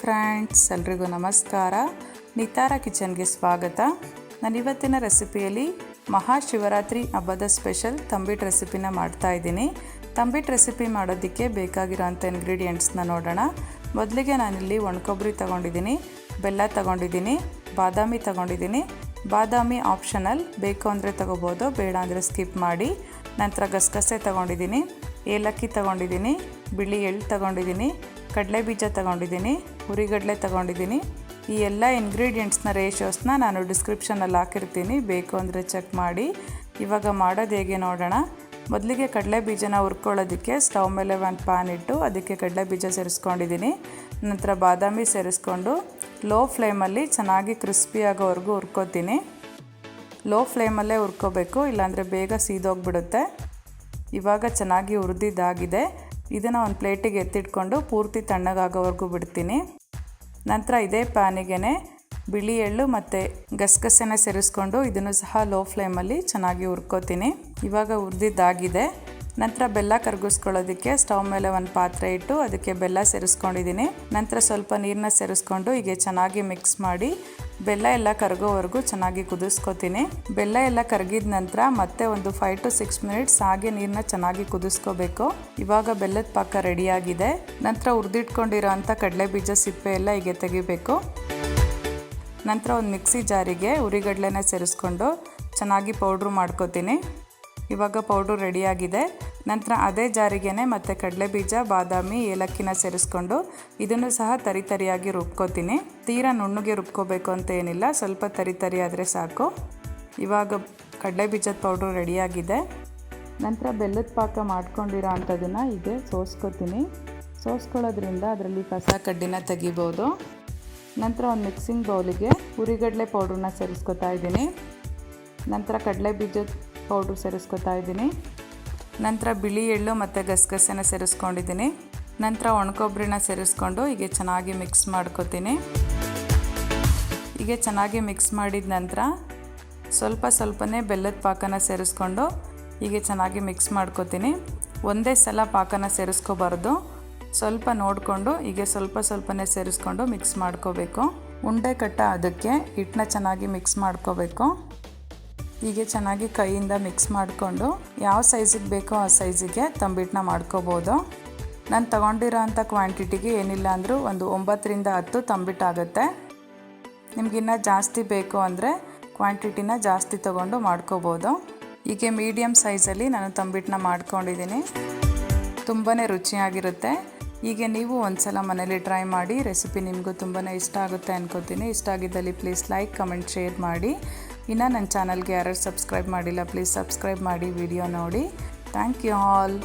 Friends, ಎಲ್ರಿಗೂ ನಮಸ್ಕಾರ. ನಿತಾರ ಕಿಚನ್ಗೆ ಸ್ವಾಗತ. ನಾನು ಇವತ್ತಿನ ರೆಸಿಪಿಯಲ್ಲಿ ಮಹಾಶಿವರಾತ್ರಿ ಹಬ್ಬದ ಸ್ಪೆಷಲ್ ತಂಬಿಟ್ ರೆಸಿಪಿನ ಮಾಡ್ತಾ ಇದ್ದೀನಿ. ತಂಬಿಟ್ ರೆಸಿಪಿ ಮಾಡೋದಕ್ಕೆ ಬೇಕಾಗಿರೋಂಥ ಇಂಗ್ರೀಡಿಯೆಂಟ್ಸ್ನ ನೋಡೋಣ. ಮೊದಲಿಗೆ ನಾನಿಲ್ಲಿ ಒಣಕೊಬ್ಬರಿ ತೊಗೊಂಡಿದ್ದೀನಿ, ಬೆಲ್ಲ ತೊಗೊಂಡಿದ್ದೀನಿ, ಬಾದಾಮಿ ತೊಗೊಂಡಿದ್ದೀನಿ. ಬಾದಾಮಿ ಆಪ್ಷನಲ್, ಬೇಕು ಅಂದರೆ ತೊಗೋಬೋದು, ಬೇಡ ಅಂದರೆ ಸ್ಕಿಪ್ ಮಾಡಿ. ನಂತರ ಗಸಗಸೆ ತೊಗೊಂಡಿದ್ದೀನಿ, ಏಲಕ್ಕಿ ತೊಗೊಂಡಿದ್ದೀನಿ, ಬಿಳಿ ಎಳ್ಳು ತೊಗೊಂಡಿದ್ದೀನಿ ಕಡಲೆ ಬೀಜ ತಗೊಂಡಿದ್ದೀನಿ, ಹುರಿಗಡಲೆ ತಗೊಂಡಿದ್ದೀನಿ. ಈ ಎಲ್ಲ ಇನ್ಗ್ರೀಡಿಯೆಂಟ್ಸ್ನ ರೇಷಿಯೋಸ್ನ ನಾನು ಡಿಸ್ಕ್ರಿಪ್ಷನಲ್ಲಿ ಹಾಕಿರ್ತೀನಿ, ಬೇಕು ಅಂದರೆ ಚೆಕ್ ಮಾಡಿ. ಇವಾಗ ಮಾಡೋದು ಹೇಗೆ ನೋಡೋಣ. ಮೊದಲಿಗೆ ಕಡಲೆ ಬೀಜನ ಹುರ್ಕೊಳ್ಳೋದಕ್ಕೆ ಸ್ಟವ್ ಮೇಲೆ ಒಂದು ಪ್ಯಾನ್ ಇಟ್ಟು ಅದಕ್ಕೆ ಕಡಲೆ ಬೀಜ ಸೇರಿಸ್ಕೊಂಡಿದ್ದೀನಿ. ನಂತರ ಬಾದಾಮಿ ಸೇರಿಸ್ಕೊಂಡು ಲೋ ಫ್ಲೇಮಲ್ಲಿ ಚೆನ್ನಾಗಿ ಕ್ರಿಸ್ಪಿ ಆಗೋವರೆಗೂ ಹುರ್ಕೋತೀನಿ. ಲೋ ಫ್ಲೇಮಲ್ಲೇ ಹುರ್ಕೋಬೇಕು, ಇಲ್ಲಾಂದರೆ ಬೇಗ ಸೀದೋಗಿಬಿಡುತ್ತೆ. ಇವಾಗ ಚೆನ್ನಾಗಿ ಹುರಿದಿದ್ದಾಗಿದೆ. ಇದನ್ನು ಒಂದು ಪ್ಲೇಟಿಗೆ ಎತ್ತಿಟ್ಕೊಂಡು ಪೂರ್ತಿ ತಣ್ಣಗಾಗೋವರೆಗೂ ಬಿಡ್ತೀನಿ. ನಂತರ ಇದೇ ಪ್ಯಾನಿಗೆ ಬಿಳಿ ಎಳ್ಳು ಮತ್ತು ಗಸಗಸೆನ ಸೇರಿಸ್ಕೊಂಡು ಇದನ್ನು ಸಹ ಲೋ ಫ್ಲೇಮಲ್ಲಿ ಚೆನ್ನಾಗಿ ಹುರ್ಕೋತೀನಿ. ಇವಾಗ ಹುರಿದಿದ್ದಾಗಿದೆ. ನಂತರ ಬೆಲ್ಲ ಕರಗಿಸ್ಕೊಳ್ಳೋದಕ್ಕೆ ಸ್ಟವ್ ಮೇಲೆ ಒಂದು ಪಾತ್ರೆ ಇಟ್ಟು ಅದಕ್ಕೆ ಬೆಲ್ಲ ಸೇರಿಸ್ಕೊಂಡಿದ್ದೀನಿ. ನಂತರ ಸ್ವಲ್ಪ ನೀರನ್ನ ಸೇರಿಸ್ಕೊಂಡು ಹೀಗೆ ಚೆನ್ನಾಗಿ ಮಿಕ್ಸ್ ಮಾಡಿ ಬೆಲ್ಲ ಎಲ್ಲ ಕರಗೋವರೆಗೂ ಚೆನ್ನಾಗಿ ಕುದಿಸ್ಕೊತೀನಿ. ಬೆಲ್ಲ ಎಲ್ಲ ಕರಗಿದ ನಂತರ ಮತ್ತೆ ಒಂದು ಫೈವ್ ಟು ಸಿಕ್ಸ್ ಮಿನಿಟ್ಸ್ ಹಾಗೆ ನೀರನ್ನ ಚೆನ್ನಾಗಿ ಕುದಿಸ್ಕೋಬೇಕು. ಇವಾಗ ಬೆಲ್ಲದ ಪಾಕ ರೆಡಿಯಾಗಿದೆ. ನಂತರ ಹುರಿದಿಟ್ಕೊಂಡಿರೋ ಅಂಥ ಕಡಲೆ ಬೀಜ ಸಿಪ್ಪೆ ಎಲ್ಲ ಹೀಗೆ ತೆಗಿಬೇಕು. ನಂತರ ಒಂದು ಮಿಕ್ಸಿ ಜಾರಿಗೆ ಉರಿಗಡ್ಲೆನ ಸೇರಿಸ್ಕೊಂಡು ಚೆನ್ನಾಗಿ ಪೌಡ್ರು ಮಾಡ್ಕೋತೀನಿ. ಇವಾಗ ಪೌಡ್ರು ರೆಡಿಯಾಗಿದೆ. ನಂತರ ಅದೇ ಜಾರಿಗೆನೆ ಮತ್ತು ಕಡಲೆ ಬೀಜ ಬಾದಾಮಿ, ಏಲಕ್ಕಿನ ಸೇರಿಸ್ಕೊಂಡು ಇದನ್ನು ಸಹ ತರಿ ತರಿಯಾಗಿ ರುಬ್ಕೋತೀನಿ. ತೀರಾ ನುಣ್ಣಗೆ ರುಬ್ಕೋಬೇಕು ಅಂತ ಏನಿಲ್ಲ, ಸ್ವಲ್ಪ ತರಿ ತರಿ ಆದರೆ ಸಾಕು. ಇವಾಗ ಕಡಲೆ ಬೀಜದ ಪೌಡ್ರು ರೆಡಿಯಾಗಿದೆ. ನಂತರ ಬೆಲ್ಲದ ಪಾಕ ಮಾಡ್ಕೊಂಡಿರೋ ಅಂಥದ್ದನ್ನು ಹೀಗೆ ಸೋಸ್ಕೋತೀನಿ. ಸೋಸ್ಕೊಳ್ಳೋದ್ರಿಂದ ಅದರಲ್ಲಿ ಕಸ ಕಡ್ಡಿನ ತೆಗಿಬೋದು. ನಂತರ ಒಂದು ಮಿಕ್ಸಿಂಗ್ ಬೌಲಿಗೆ ಹುರಿಗಡಲೆ ಪೌಡ್ರನ್ನ ಸೇರಿಸ್ಕೊತಾ ಇದ್ದೀನಿ. ನಂತರ ಕಡಲೆ ಬೀಜದ ಪೌಡ್ರ್ ಸೇರಿಸ್ಕೊತಾ ಇದ್ದೀನಿ. ನಂತರ ಬಿಳಿ ಎಳ್ಳು ಮತ್ತು ಗಸಗಸೆನ ಸೇರಿಸ್ಕೊಂಡಿದ್ದೀನಿ. ನಂತರ ಒಣಕೊಬ್ಬರಿನ ಸೇರಿಸ್ಕೊಂಡು ಹೀಗೆ ಚೆನ್ನಾಗಿ ಮಿಕ್ಸ್ ಮಾಡ್ಕೊತೀನಿ. ಹೀಗೆ ಚೆನ್ನಾಗಿ ಮಿಕ್ಸ್ ಮಾಡಿದ ನಂತರ ಸ್ವಲ್ಪ ಸ್ವಲ್ಪನೇ ಬೆಲ್ಲದ ಪಾಕನ ಸೇರಿಸ್ಕೊಂಡು ಹೀಗೆ ಚೆನ್ನಾಗಿ ಮಿಕ್ಸ್ ಮಾಡ್ಕೊತೀನಿ. ಒಂದೇ ಸಲ ಪಾಕನ ಸೇರಿಸ್ಕೋಬಾರ್ದು. ಸ್ವಲ್ಪ ನೋಡಿಕೊಂಡು ಹೀಗೆ ಸ್ವಲ್ಪ ಸ್ವಲ್ಪನೇ ಸೇರಿಸ್ಕೊಂಡು ಮಿಕ್ಸ್ ಮಾಡ್ಕೋಬೇಕು. ಉಂಡೆ ಕಟ್ಟ ಅದಕ್ಕೆ ಹಿಟ್ಟನ್ನ ಚೆನ್ನಾಗಿ ಮಿಕ್ಸ್ ಮಾಡ್ಕೋಬೇಕು. ಹೀಗೆ ಚೆನ್ನಾಗಿ ಕೈಯಿಂದ ಮಿಕ್ಸ್ ಮಾಡಿಕೊಂಡು ಯಾವ ಸೈಜಿಗೆ ಬೇಕೋ ಆ ಸೈಜಿಗೆ ತಂಬಿಟ್ಟನ್ನ ಮಾಡ್ಕೋಬೋದು. ನಾನು ತಗೊಂಡಿರೋ ಅಂಥ ಕ್ವಾಂಟಿಟಿಗೆ ಏನಿಲ್ಲ ಅಂದರೂ ಒಂದು ಒಂಬತ್ತರಿಂದ ಹತ್ತು ತಂಬಿಟ್ಟಾಗುತ್ತೆ. ನಿಮಗಿನ್ನ ಜಾಸ್ತಿ ಬೇಕು ಅಂದರೆ ಕ್ವಾಂಟಿಟಿನ ಜಾಸ್ತಿ ತಗೊಂಡು ಮಾಡ್ಕೋಬೋದು. ಹೀಗೆ ಮೀಡಿಯಮ್ ಸೈಜಲ್ಲಿ ನಾನು ತಂಬಿಟ್ಟನ್ನ ಮಾಡ್ಕೊಂಡಿದ್ದೀನಿ. ತುಂಬಾ ರುಚಿಯಾಗಿರುತ್ತೆ. ಹೀಗೆ ನೀವು ಒಂದ್ಸಲ ಮನೇಲಿ ಟ್ರೈ ಮಾಡಿ ರೆಸಿಪಿ ನಿಮಗೂ ತುಂಬಾ ಇಷ್ಟ ಆಗುತ್ತೆ ಅನ್ಕೋತೀನಿ. ಇಷ್ಟ ಆಗಿದ್ದಲ್ಲಿ ಪ್ಲೀಸ್ ಲೈಕ್ ಕಮೆಂಟ್ ಶೇರ್ ಮಾಡಿ. ಇನ್ನು ನನ್ನ ಚಾನಲ್ಗೆ ಯಾರು ಸಬ್ಸ್ಕ್ರೈಬ್ ಮಾಡಿಲ್ಲ ಪ್ಲೀಸ್ ಸಬ್ಸ್ಕ್ರೈಬ್ ಮಾಡಿ ವಿಡಿಯೋ ನೋಡಿ. Thank you all